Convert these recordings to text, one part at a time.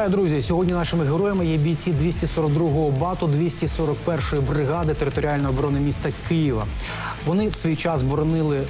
Вітаю, друзі! Сьогодні нашими героями є бійці 242-го бату 241-ї бригади територіальної оборони міста Києва. Вони в свій час боронили е,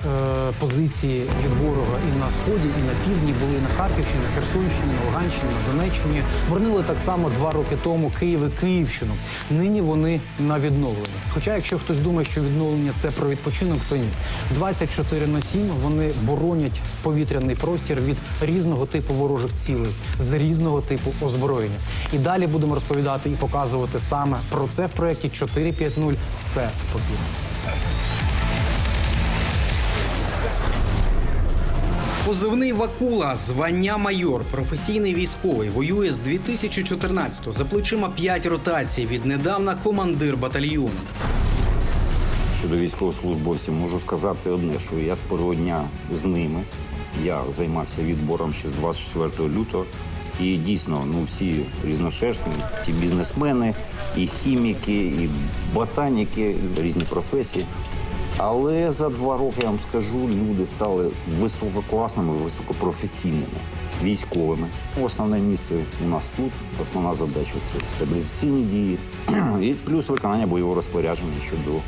позиції від ворога і на сході, і на півдні. Були на Харківщині, на Херсонщині, на Луганщині, на Донеччині. Боронили так само два роки тому Київ і Київщину. Нині вони на відновленні. Хоча, якщо хтось думає, що відновлення це про відпочинок, то ні. 24 на 7 вони боронять повітряний простір від різного типу ворожих цілей з різного типу озброєння. І далі будемо розповідати і показувати саме про це в проєкті 4.5.0 Все спокійно. Позивний Вакула, звання майор, професійний військовий, воює з 2014-го. За плечима 5 ротацій. Віднедавна командир батальйону. Щодо військовослужбовців, можу сказати одне, що я з першого дня з ними. Я займався відбором ще з 24 лютого. І дійсно, ну всі різношерстні, ті бізнесмени, і хіміки, і ботаніки, різні професії. Але за два роки я вам скажу, люди стали висококласними, високопрофесійними, військовими. Основне місце у нас тут, основна задача це стабілізаційні дії і плюс виконання бойового розпорядження щодо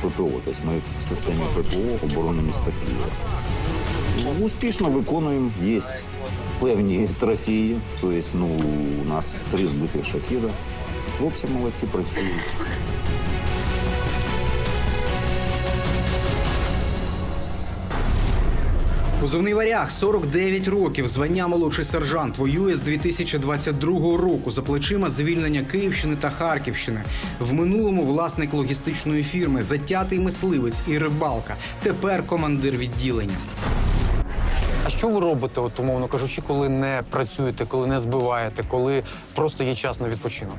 ППО. Тобто ми в системі ППО оборони міста Києва. Успішно виконуємо. Є певні трофеї. Тобто, ну, у нас три збитих шахіда. Хлопці молодці працюють. Позивний варяг 49 років. Звання молодший сержант. Воює з 2022 року. За плечима звільнення Київщини та Харківщини. В минулому власник логістичної фірми, затятий мисливець і рибалка. Тепер командир відділення. Що ви робите, от умовно кажучи, коли не працюєте, коли не збиваєте, коли просто є час на відпочинок?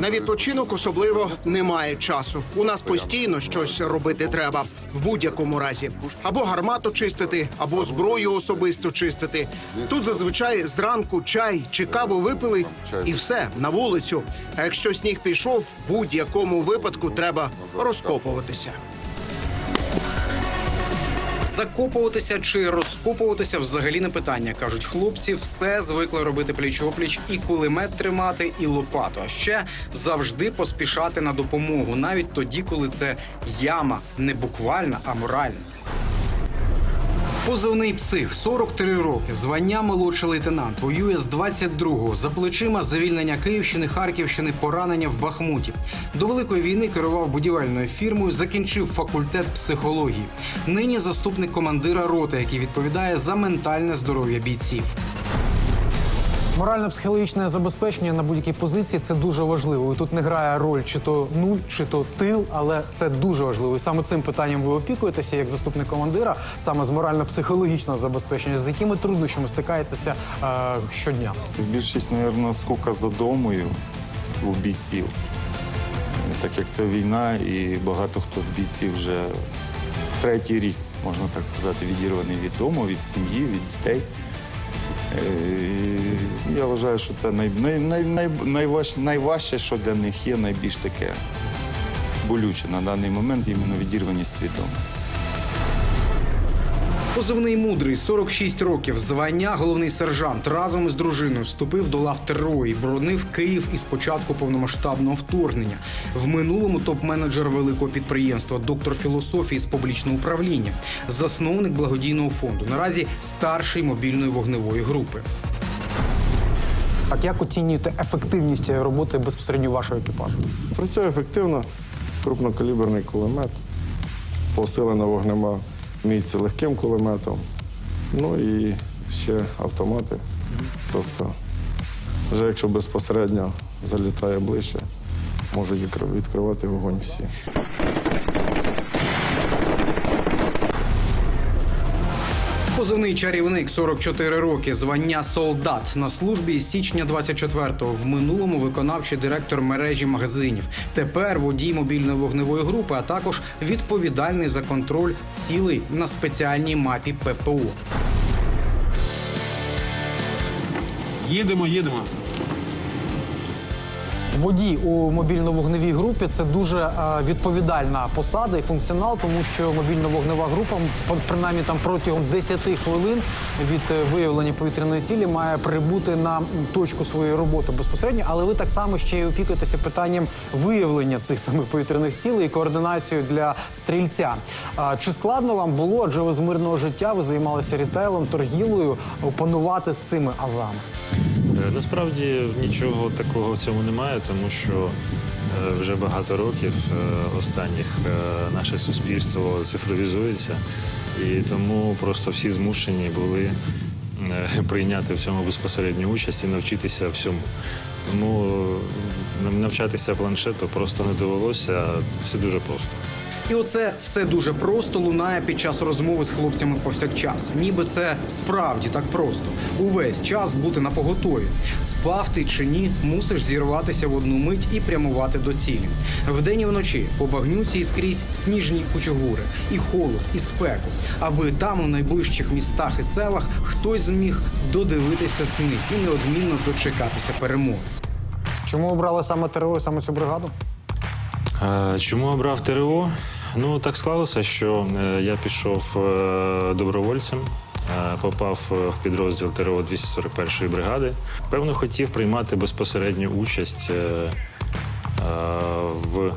На відпочинок особливо немає часу. У нас постійно щось робити треба в будь-якому разі. Або гармату чистити, або зброю особисто чистити. Тут зазвичай зранку чай чи каву випили, і все на вулицю. А якщо сніг пішов, в будь-якому випадку треба розкопуватися. Закопуватися чи розкопуватися взагалі не питання. кажуть хлопці, все звикли робити пліч-опліч, і кулемет тримати, і лопату. А ще завжди поспішати на допомогу, навіть тоді, коли це яма не буквальна, а моральна. Позивний псих 43 роки. Звання молодший лейтенант. Воює з 22-го. За плечима звільнення Київщини, Харківщини, поранення в Бахмуті. До великої війни керував будівельною фірмою, закінчив факультет психології. Нині заступник командира роти, який відповідає за ментальне здоров'я бійців. Морально-психологічне забезпечення на будь-якій позиції це дуже важливо. І тут не грає роль чи то нуль, чи то тил, але це дуже важливо. І саме цим питанням ви опікуєтеся як заступник командира, саме з морально-психологічного забезпечення. З якими труднощами стикаєтеся е, щодня? Більшість, мабуть, скука за домою у бійців. Так як це війна, і багато хто з бійців вже третій рік, можна так сказати, відірваний від дому, від сім'ї, від дітей. Е, Я вважаю, що це най, най, най, най, найваж, найважче, що для них є, найбільш таке болюче на даний момент, іменно відірваність від дому. Позивний мудрий 46 років. Звання головний сержант разом із дружиною вступив до лав ТРО і боронив Київ із початку повномасштабного вторгнення. В минулому топ-менеджер великого підприємства, доктор філософії з публічного управління, засновник благодійного фонду. Наразі старший мобільної вогневої групи. Так як оцінюєте ефективність роботи безпосередньо вашого екіпажу? Працює ефективно, крупнокаліберний кулемет, посилена вогнема місце легким кулеметом, ну і ще автомати. Тобто, вже якщо безпосередньо залітає ближче, можуть відкривати вогонь всі. Позивний чарівник 44 роки. Звання солдат на службі з січня 24-го. В минулому виконавчий директор мережі магазинів. Тепер водій мобільної вогневої групи, а також відповідальний за контроль цілий на спеціальній мапі ППУ. Їдемо, їдемо. Водій у мобільно-вогневій групі це дуже е, відповідальна посада і функціонал, тому що мобільно-вогнева група, принаймні там протягом 10 хвилин від е, виявлення повітряної цілі, має прибути на точку своєї роботи безпосередньо. Але ви так само ще й опікуєтеся питанням виявлення цих самих повітряних цілей і координацію для стрільця. Чи складно вам було, адже ви з мирного життя ви займалися рітейлом, торгівлею, опанувати цими азами? Е, Насправді нічого такого в цьому немає, тому що е, вже багато років е, останніх наше суспільство цифровізується, і тому просто всі змушені були прийняти в цьому безпосередню участь і навчитися всьому. Тому навчатися планшету просто не довелося, все дуже просто. І оце все дуже просто лунає під час розмови з хлопцями повсякчас. Ніби це справді так просто. Увесь час бути на поготові. Спав ти чи ні, мусиш зірватися в одну мить і прямувати до цілі. Вдень і вночі по багнюці і скрізь сніжні кучугури, і холод, і спеку. Аби там, у найближчих містах і селах, хтось зміг додивитися сни і неодмінно дочекатися перемоги. Чому обрали саме ТРО саме цю бригаду? Е, Чому обрав ТРО? Ну так склалося, що е, я пішов е, добровольцем, е, попав в підрозділ ТРО 241-ї бригади. Певно, хотів приймати безпосередню участь в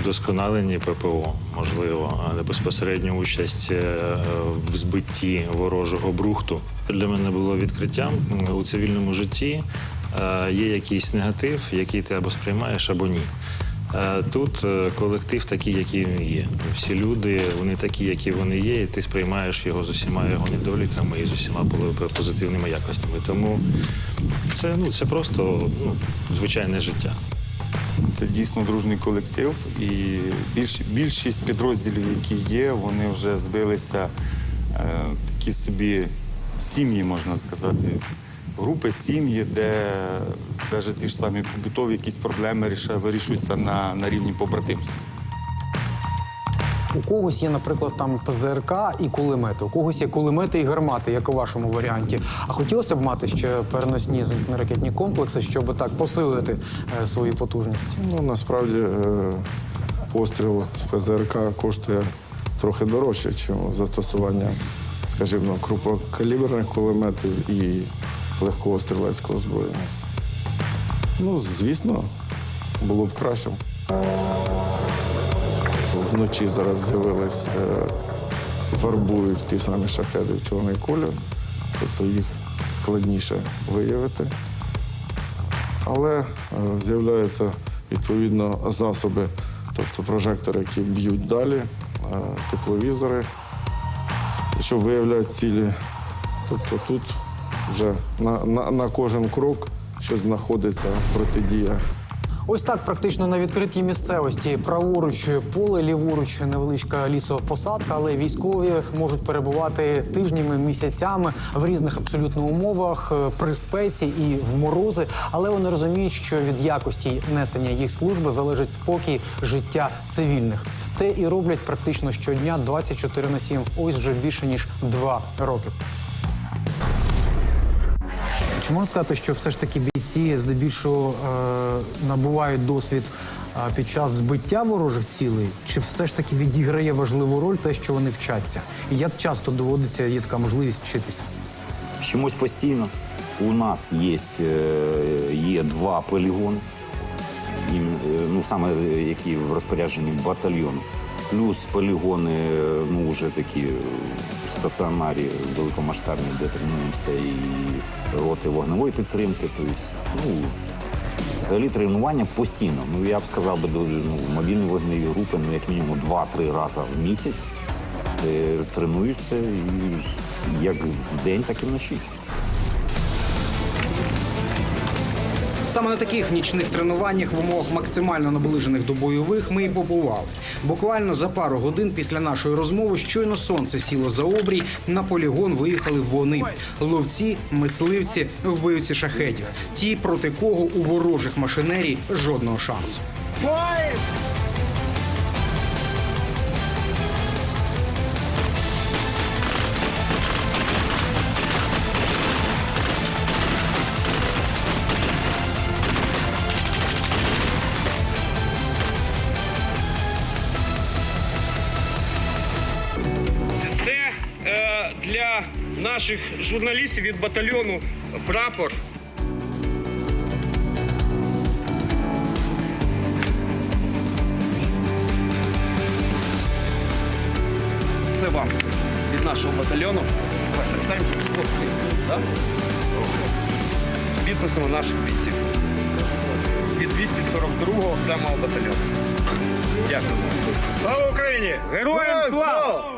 вдосконаленні ППО, можливо, а не безпосередню участь в збитті ворожого брухту. Для мене було відкриттям у цивільному житті. Є якийсь негатив, який ти або сприймаєш, або ні. Е, Тут е, колектив такий, який він є. Всі люди, вони такі, які вони є, і ти сприймаєш його з усіма його недоліками і з усіма позитивними якостями. Тому це, ну, це просто ну, звичайне життя. Це дійсно дружний колектив, і більш, більшість підрозділів, які є, вони вже збилися е, такі собі сім'ї, можна сказати. Групи сім'ї, де навіть ті ж самі побутові якісь проблеми вирішуються на, на рівні побратимства. У когось є, наприклад, там ПЗРК і кулемети, у когось є кулемети і гармати, як у вашому варіанті. А хотілося б мати ще переносні зенітно-ракетні комплекси, щоб так посилити е, свої потужності. Ну, насправді е, постріл з ПЗРК коштує трохи дорожче, ніж застосування, скажімо, крупнокаліберних кулеметів і легкого стрілецького озброєння. Ну, звісно, було б краще. Вночі зараз з'явились, фарбують ті самі шахеди в чорний колір, тобто їх складніше виявити. Але е, з'являються відповідно засоби, тобто прожектори, які б'ють далі, е, тепловізори, що виявляють цілі. Тобто тут вже на, на, на кожен крок щось знаходиться протидія. Ось так практично на відкритій місцевості. Праворуч поле, ліворуч невеличка лісопосадка, але військові можуть перебувати тижнями, місяцями в різних абсолютно умовах е, при спеці і в морози. Але вони розуміють, що від якості несення їх служби залежить спокій життя цивільних. Те і роблять практично щодня 24 на 7. Ось вже більше ніж два роки. Чи можна сказати, що все ж таки бійці здебільшого е, набувають досвід е, під час збиття ворожих цілей? Чи все ж таки відіграє важливу роль те, що вони вчаться? І як часто доводиться є така можливість вчитися? Вчимось постійно. У нас є, е, є два полігони, ну, саме які в розпорядженні батальйону. Плюс полігони, е, ну, вже такі в стаціонарі великомасштабні, де тренуємося і роти вогневої підтримки. Тобто, ну, взагалі тренування постійно. Ну, я б сказав би, ну, мобільні вогневі групи, ну, як мінімум 2-3 рази в місяць. Це тренуються і як вдень, так і вночі. Саме на таких нічних тренуваннях в умовах максимально наближених до бойових ми і побували. Буквально за пару годин після нашої розмови, щойно сонце сіло за обрій, на полігон виїхали вони ловці, мисливці, вбивці шахедів. Ті, проти кого у ворожих машинерій жодного шансу. Наших журналістів від батальйону прапор. Це вам від нашого батальйону. З підписами наших бійців. Від 242-го окремого батальйону. Дякую. Слава Україні! Героям слава!